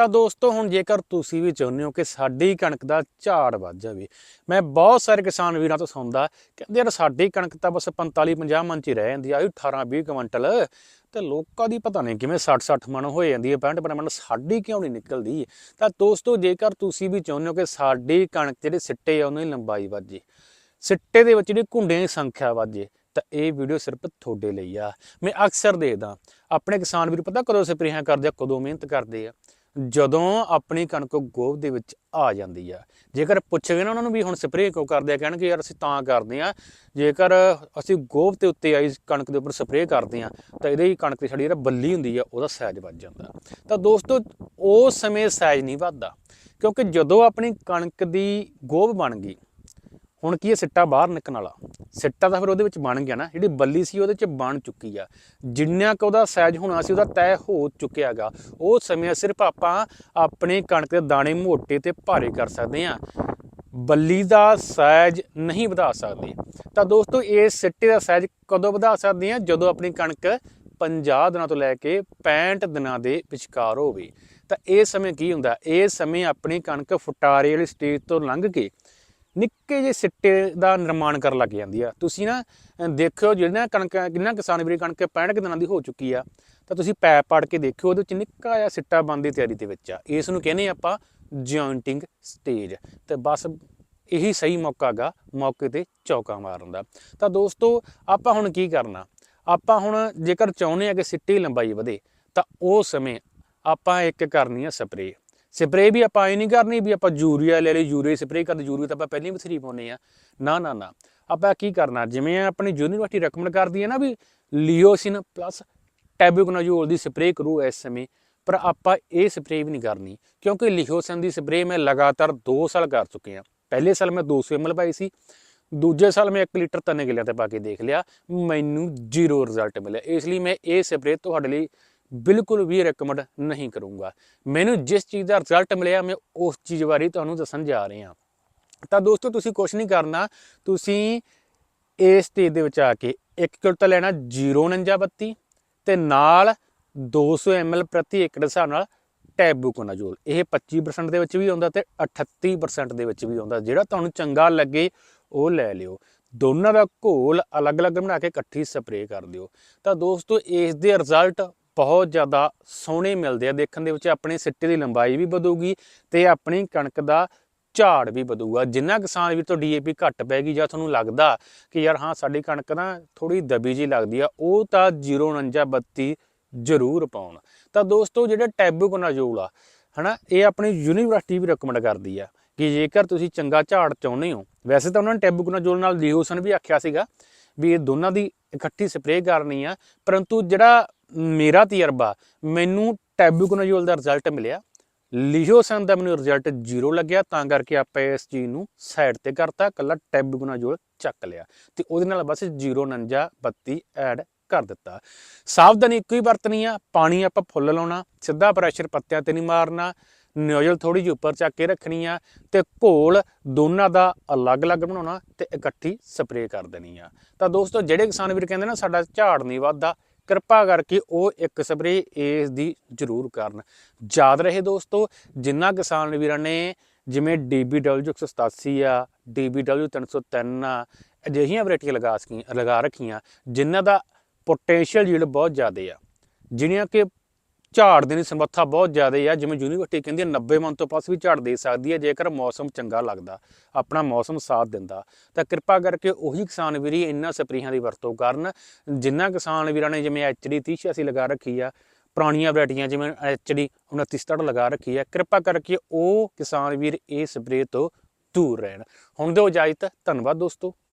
ਤਾਂ ਦੋਸਤੋ, ਹੁਣ ਜੇਕਰ ਤੁਸੀਂ ਵੀ ਚਾਹੁੰਦੇ ਹੋ ਕਿ ਸਾਡੀ ਕਣਕ ਦਾ ਝਾੜ ਵੱਧ ਜਾਵੇ, ਮੈਂ ਬਹੁਤ ਸਾਰੇ ਕਿਸਾਨ ਵੀਰਾਂ ਤੋਂ ਸੁਣਦਾ, ਕਹਿੰਦੇ ਯਾਰ ਸਾਡੀ ਕਣਕ ਤਾਂ ਬਸ 45 50 ਮਣ ਚ ਹੀ ਰਹਿ ਜਾਂਦੀ ਆ ਉਹ 18 20 ਕੁਇੰਟਲ। ਤੇ ਲੋਕਾਂ ਦੀ ਪਤਾ ਨਹੀਂ ਕਿਵੇਂ 60 60 ਮਣ ਹੋ ਜਾਂਦੀ ਹੈ 65 ਮਣ, ਸਾਡੀ ਕਿਉਂ ਨਹੀਂ ਨਿਕਲਦੀ? ਤਾਂ ਦੋਸਤੋ, ਜੇਕਰ ਤੁਸੀਂ ਵੀ ਚਾਹੁੰਦੇ ਹੋ ਕਿ ਸਾਡੀ ਕਣਕ ਜਿਹੜੇ ਸਿੱਟੇ ਆ ਉਹਨਾਂ ਦੀ ਲੰਬਾਈ ਵਧੇ ਸਿੱਟੇ ਦੇ ਵਿੱਚ ਜਿਹੜੀ ਘੁੰਡਿਆਂ ਦੀ ਸੰਖਿਆ ਵਧੇ ਤਾਂ ਇਹ ਵੀਡੀਓ ਸਿਰਫ ਤੁਹਾਡੇ ਲਈ ਆ। ਮੈਂ ਅਕਸਰ ਦੇਖਦਾ, ਆਪਣੇ ਕਿਸਾਨ ਵੀਰ ਪਤਾ ਕਦੋਂ ਸਪਰੇਹਾਂ ਕਰਦੇ ਆ, ਕਦੋਂ ਮਿਹਨਤ ਕਰਦੇ ਆ। ਜਦੋਂ ਆਪਣੀ ਕਣਕ ਗੋਭ ਦੇ ਵਿੱਚ ਆ ਜਾਂਦੀ ਆ, ਜੇਕਰ ਪੁੱਛਗੇ ਨਾ ਉਹਨਾਂ ਨੂੰ ਵੀ ਹੁਣ ਸਪਰੇਅ ਕਿਉਂ ਕਰਦੇ ਆ, ਕਹਿਣਗੇ ਯਾਰ ਅਸੀਂ ਤਾਂ ਕਰਦੇ ਆ, ਜੇਕਰ ਅਸੀਂ ਗੋਭ ਦੇ ਉੱਤੇ ਆਈ ਕਣਕ ਦੇ ਉੱਪਰ ਸਪਰੇਅ ਕਰਦੇ ਆ, ਤਾਂ ਇਹਦੇ ਹੀ ਕਣਕ ਦੀ ਸਾਡੀ ਜਿਹੜਾ ਬੱਲੀ ਹੁੰਦੀ ਆ, ਉਹਦਾ ਸਾਈਜ਼ ਵੱਧ ਜਾਂਦਾ। ਤਾਂ ਦੋਸਤੋ ਉਸ ਸਮੇਂ ਸਾਈਜ਼ ਨਹੀਂ ਵੱਧਦਾ, ਕਿਉਂਕਿ ਜਦੋਂ ਆਪਣੀ ਕਣਕ ਦੀ ਗੋਭ ਬਣ ਗਈ ਹੁਣ ਕੀ ਹੈ, ਸਿੱਟਾ ਬਾਹਰ ਨਿਕਲਣ ਵਾਲਾ। ਸਿੱਟਾ ਤਾਂ ਫਿਰ ਉਹਦੇ ਵਿੱਚ ਬਣ ਗਿਆ ਨਾ, ਜਿਹੜੀ ਬੱਲੀ ਸੀ ਉਹਦੇ ਚ ਬਣ ਚੁੱਕੀ ਆ। ਜਿੰਨਾ ਕੁ ਉਹਦਾ ਸਾਈਜ਼ ਹੋਣਾ ਸੀ, ਉਹਦਾ ਤੈਅ ਹੋ ਚੁੱਕਿਆਗਾ। ਉਹ ਸਮੇਂ ਸਿਰਫ ਆਪਾਂ ਆਪਣੀ ਕਣਕ ਦੇ ਦਾਣੇ ਮੋਟੇ ਤੇ ਭਾਰੇ ਕਰ ਸਕਦੇ ਆ ਬੱਲੀ ਦਾ ਸਾਈਜ਼ ਨਹੀਂ ਵਧਾ ਸਕਦੇ। ਤਾਂ ਦੋਸਤੋ, ਇਹ ਸਿੱਟੇ ਦਾ ਸਾਈਜ਼ ਕਦੋਂ ਵਧਾ ਸਕਦੇ ਆ ਜਦੋਂ ਆਪਣੀ ਕਣਕ 50 ਦਿਨਾਂ ਤੋਂ ਲੈ ਕੇ 65 ਦਿਨਾਂ ਦੇ ਵਿਚਕਾਰ ਹੋਵੇ। ਤਾਂ ਇਹ ਸਮੇਂ ਕੀ ਹੁੰਦਾ? ਇਹ ਸਮੇਂ ਆਪਣੀ ਕਣਕ ਫੁਟਾਰੇ ਵਾਲੀ ਸਟੇਜ ਤੋਂ ਲੰਘ ਕੇ ਨਿੱਕੇ ਜਿਹੇ ਸਿੱਟੇ ਦਾ ਨਿਰਮਾਣ ਕਰਨ ਲੱਗ ਜਾਂਦੀ ਆ। ਤੁਸੀਂ ਨਾ ਦੇਖਿਓ ਜਿਹੜੀਆਂ ਕਣਕ ਕਿੰਨਾ ਕਿਸਾਨ ਵੀਰੇ ਕਣਕ 65 ਕੁ ਦਿਨਾਂ ਦੀ ਹੋ ਚੁੱਕੀ ਆ, ਤਾਂ ਤੁਸੀਂ ਪੈਪ ਪਾੜ ਕੇ ਦੇਖਿਓ ਉਹਦੇ ਵਿੱਚ ਨਿੱਕਾ ਜਿਹਾ ਸਿੱਟਾ ਬਣਨ ਦੀ ਤਿਆਰੀ ਦੇ ਵਿੱਚ ਆ। ਇਸ ਨੂੰ ਕਹਿੰਦੇ ਆਪਾਂ ਜੁਆਇੰਟਿੰਗ ਸਟੇਜ ਤੇ ਬਸ ਇਹੀ ਸਹੀ ਮੌਕਾ ਗਾ, ਮੌਕੇ ਤੇ ਚੌਕਾ ਮਾਰਨ ਦਾ। ਤਾਂ ਦੋਸਤੋ, ਆਪਾਂ ਹੁਣ ਕੀ ਕਰਨਾ? ਆਪਾਂ ਹੁਣ ਜੇਕਰ ਚਾਹੁੰਦੇ ਆ ਕਿ ਸਿੱਟੇ ਲੰਬਾਈ ਵਧੇ, ਤਾਂ ਉਹ ਸਮੇਂ ਆਪਾਂ ਇੱਕ ਕਰਨੀ ਆ ਸਪਰੇਅ। ਸਪਰੇਅ ਵੀ ਆਪਾਂ ਇਹ ਨਹੀਂ ਕਰਨੀ ਵੀ ਆਪਾਂ ਯੂਰੀਆ ਲੈ ਲਈ, ਯੂਰੀਆ ਸਪਰੇਅ ਕਰਦੇ, ਯੂਰੀਆ ਤਾਂ ਆਪਾਂ ਪਹਿਲਾਂ ਵੀ ਥਰੀ ਪਾਉਂਦੇ ਆ ਨਾ ਨਾ ਨਾ। ਆਪਾਂ ਕੀ ਕਰਨਾ, ਜਿਵੇਂ ਆਪਣੀ ਯੂਨੀਵਰਸਿਟੀ ਰეკਮੈਂਡ ਕਰਦੀ ਹੈ ਨਾ ਵੀ ਲਿਓਸਿਨ ਪਲੱਸ ਟੈਬੂਕਨਾਜੋਲ ਦੀ ਸਪਰੇਅ ਕਰੋ ਇਸ ਸਮੇਂ, ਪਰ ਆਪਾਂ ਇਹ ਸਪਰੇਅ ਵੀ ਨਹੀਂ ਕਰਨੀ, ਕਿਉਂਕਿ ਲਿਓਸਿਨ ਦੀ ਸਪਰੇਅ ਮੈਂ ਲਗਾਤਾਰ 2 ਸਾਲ ਕਰ ਚੁੱਕੇ ਆ ਪਹਿਲੇ ਸਾਲ ਮੈਂ 200 ml ਪਾਈ ਸੀ, ਦੂਜੇ ਸਾਲ ਮੈਂ 1 ਲੀਟਰ ਤਨੇ ਕਿੱਲਿਆਂ ਤੇ ਪਾ ਕੇ ਦੇਖ ਲਿਆ, ਮੈਨੂੰ ਜ਼ੀਰੋ ਰਿਜ਼ਲਟ ਮਿਲਿਆ। ਇਸ ਲਈ ਮੈਂ ਇਹ ਸਪਰੇਅ ਤੁਹਾਡੇ ਲਈ ਬਿਲਕੁਲ ਵੀ ਰეკਮੈਂਡ ਨਹੀਂ ਕਰੂੰਗਾ। ਮੈਨੂੰ ਜਿਸ ਚੀਜ਼ ਦਾ ਰਿਜ਼ਲਟ ਮਿਲਿਆ, ਮੈਂ ਉਸ ਚੀਜ਼ ਬਾਰੇ ਤੁਹਾਨੂੰ ਦੱਸਣ ਜਾ ਰਿਹਾ ਤਾਂ ਦੋਸਤੋ, ਤੁਸੀਂ ਕੁਝ ਨਹੀਂ ਕਰਨਾ। ਤੁਸੀਂ ਇਸ ਸਟੇਜ ਦੇ ਵਿੱਚ ਆ ਕੇ 1 ਕਿਲੋ ਤਾਂ ਲੈਣਾ? 04932 ਤੇ ਨਾਲ 200 ml ਪ੍ਰਤੀ ਏਕੜ ਹਿਸਾਬ ਨਾਲ ਟੈਬੂਕੋਨਾਜੋਲ ਇਹ 25% ਦੇ ਵਿੱਚ ਵੀ ਆਉਂਦਾ ਤੇ 38% ਦੇ ਵਿੱਚ ਵੀ ਆਉਂਦਾ। ਜਿਹੜਾ ਤੁਹਾਨੂੰ ਚੰਗਾ ਲੱਗੇ, ਉਹ ਲੈ ਲਿਓ। ਦੋਨਾਂ ਦਾ ਘੋਲ ਅਲੱਗ-ਅਲੱਗ ਬਣਾ ਕੇ ਇਕੱਠੀ ਸਪਰੇਅ ਕਰ ਦਿਓ। ਤਾਂ ਦੋਸਤੋ, ਇਸ ਦੇ ਰਿਜ਼ਲਟ ਬਹੁਤ ਜ਼ਿਆਦਾ ਸੋਹਣੇ ਮਿਲਦੇ ਆ। ਦੇਖਣ ਦੇ ਵਿੱਚ ਆਪਣੇ ਸਿੱਟੇ ਦੀ ਲੰਬਾਈ ਵੀ ਵਧੂਗੀ ਤੇ ਆਪਣੀ ਕਣਕ ਦਾ ਝਾੜ ਵੀ ਵਧੂਗਾ। ਜਿੰਨਾ ਕਿਸਾਨ ਵੀ ਤੋਂ ਡੀਏਪੀ ਘੱਟ ਪੈ ਗਈ ਜਾਂ ਤੁਹਾਨੂੰ ਲੱਗਦਾ ਕਿ ਯਾਰ ਹਾਂ, ਸਾਡੀ ਕਣਕ ਨਾ ਥੋੜੀ ਦਬੀ ਜੀ ਲੱਗਦੀ ਆ, ਉਹ ਤਾਂ 04932 ਜ਼ਰੂਰ ਪਾਉਣ। ਤਾਂ ਦੋਸਤੋ, ਜਿਹੜਾ ਟੈਬੂਕੋਨਾਜੋਲ ਆ, ਹਨਾ, ਇਹ ਆਪਣੀ ਯੂਨੀਵਰਸਿਟੀ ਵੀ ਰეკਮੈਂਡ ਕਰਦੀ ਆ ਕਿ ਜੇਕਰ ਤੁਸੀਂ ਚੰਗਾ ਝਾੜ ਚਾਹੁੰਦੇ ਹੋ, ਵੈਸੇ ਤਾਂ ਉਹਨਾਂ ਨੇ ਟੈਬੂਕੋਨਾਜੋਲ ਨਾਲ ਲੀਓਸਨ ਵੀ ਆਖਿਆ ਸੀਗਾ ਵੀ ਇਹ ਦੋਨਾਂ ਦੀ ਇਕੱਠੀ ਸਪਰੇਅ ਕਰਨੀ ਆ, ਪਰੰਤੂ ਜਿਹੜਾ ਮੇਰਾ ਤਜਰਬਾ, ਮੈਨੂੰ ਟੈਬੂਕੋਨਾਜੋਲ ਦਾ ਰਿਜ਼ਲਟ ਮਿਲਿਆ ਲਿਹੋਸਨ ਦਾ ਮੈਨੂੰ ਰਿਜ਼ਲਟ ਜ਼ੀਰੋ ਲੱਗਿਆ, ਤਾਂ ਕਰਕੇ ਆਪਾਂ ਇਸ ਚੀਜ਼ ਨੂੰ ਸਾਈਡ ਤੇ ਕਰਤਾ ਕੱਲਾ ਟੈਬੂਕੋਨਾਜੋਲ ਚੱਕ ਲਿਆ ਤੇ ਉਹਦੇ ਨਾਲ ਬਸ 04932 ਐਡ ਕਰ ਦਿੱਤਾ। ਸਾਵਧਾਨੀ ਇੱਕੋ ਹੀ ਵਰਤਣੀ ਆ, ਪਾਣੀ ਆਪਾਂ ਫੁੱਲ ਲਾਉਣਾ, ਸਿੱਧਾ ਪ੍ਰੈਸ਼ਰ ਪੱਤਿਆਂ ਤੇ ਨਹੀਂ ਮਾਰਨਾ ਨਿਓਜ਼ਲ ਥੋੜੀ ਜਿਹੀ ਉੱਪਰ ਚੱਕ ਕੇ ਰੱਖਣੀ ਆ ਤੇ ਘੋਲ ਦੋਨਾਂ ਦਾ ਅਲੱਗ-ਅਲੱਗ ਬਣਾਉਣਾ ਤੇ ਇਕੱਠੀ ਸਪਰੇਅ ਕਰ ਦੇਣੀ ਆ। ਤਾਂ ਦੋਸਤੋ, ਜਿਹੜੇ ਕਿਸਾਨ ਵੀਰ ਕਹਿੰਦੇ ਨਾ, ਸਾਡਾ ਝਾੜ ਨਹੀਂ ਵੱਧਦਾ ਕਿਰਪਾ ਕਰਕੇ ਉਹ ਇੱਕ ਸਪਰੇਅ ਇਸ ਦੀ ਜ਼ਰੂਰ ਕਰਨ। ਯਾਦ ਰਹੇ ਦੋਸਤੋ, ਜਿੰਨਾ ਕਿਸਾਨ ਵੀਰਾਂ ਨੇ, ਜਿਵੇਂ DBW 187 ਆ DBW 303 ਆ, ਅਜਿਹੀਆਂ ਵੈਰਾਈਟੀਆਂ ਲਗਾ ਸਕੀਆਂ, ਲਗਾ ਰੱਖੀਆਂ, ਜਿਨ੍ਹਾਂ ਦਾ ਪੋਟੈਂਸ਼ੀਅਲ ਯੀਲਡ ਬਹੁਤ ਜ਼ਿਆਦਾ ਆ ਜਿਹੜੀਆਂ ਕਿ ਝਾੜ ਦੇਣ ਦੀ ਸਮਰੱਥਾ ਬਹੁਤ ਜ਼ਿਆਦਾ ਆ। ਜਿਵੇਂ ਯੂਨੀਵਰਸਿਟੀ ਕਹਿੰਦੀ ਹੈ 90 ਮਣ ਤੋਂ ਪਲੱਸ ਵੀ ਝਾੜ ਦੇ ਸਕਦੀ ਹੈ ਜੇਕਰ ਮੌਸਮ ਚੰਗਾ ਲੱਗਦਾ, ਆਪਣਾ ਮੌਸਮ ਸਾਥ ਦਿੰਦਾ। ਤਾਂ ਕਿਰਪਾ ਕਰਕੇ ਉਹੀ ਕਿਸਾਨ ਵੀਰੀ ਇਹਨਾਂ ਸਪਰੇਹਾਂ ਦੀ ਵਰਤੋਂ ਕਰਨ। ਜਿਨ੍ਹਾਂ ਕਿਸਾਨ ਵੀਰਾਂ ਨੇ ਜਿਵੇਂ ਐਚਡੀ 3086 ਲਗਾ ਰੱਖੀ ਆ, ਪੁਰਾਣੀਆਂ ਵੈਰਾਈਟੀਆਂ ਜਿਵੇਂ ਐਚਡੀ 2967 ਲਗਾ ਰੱਖੀ ਆ, ਕਿਰਪਾ ਕਰਕੇ ਉਹ ਕਿਸਾਨ ਵੀਰ ਇਹ ਸਪਰੇਅ ਤੋਂ ਦੂਰ ਰਹਿਣ। ਹੁਣ ਦਿਓ ਇਜਾਜ਼ਤ, ਧੰਨਵਾਦ ਦੋਸਤੋ।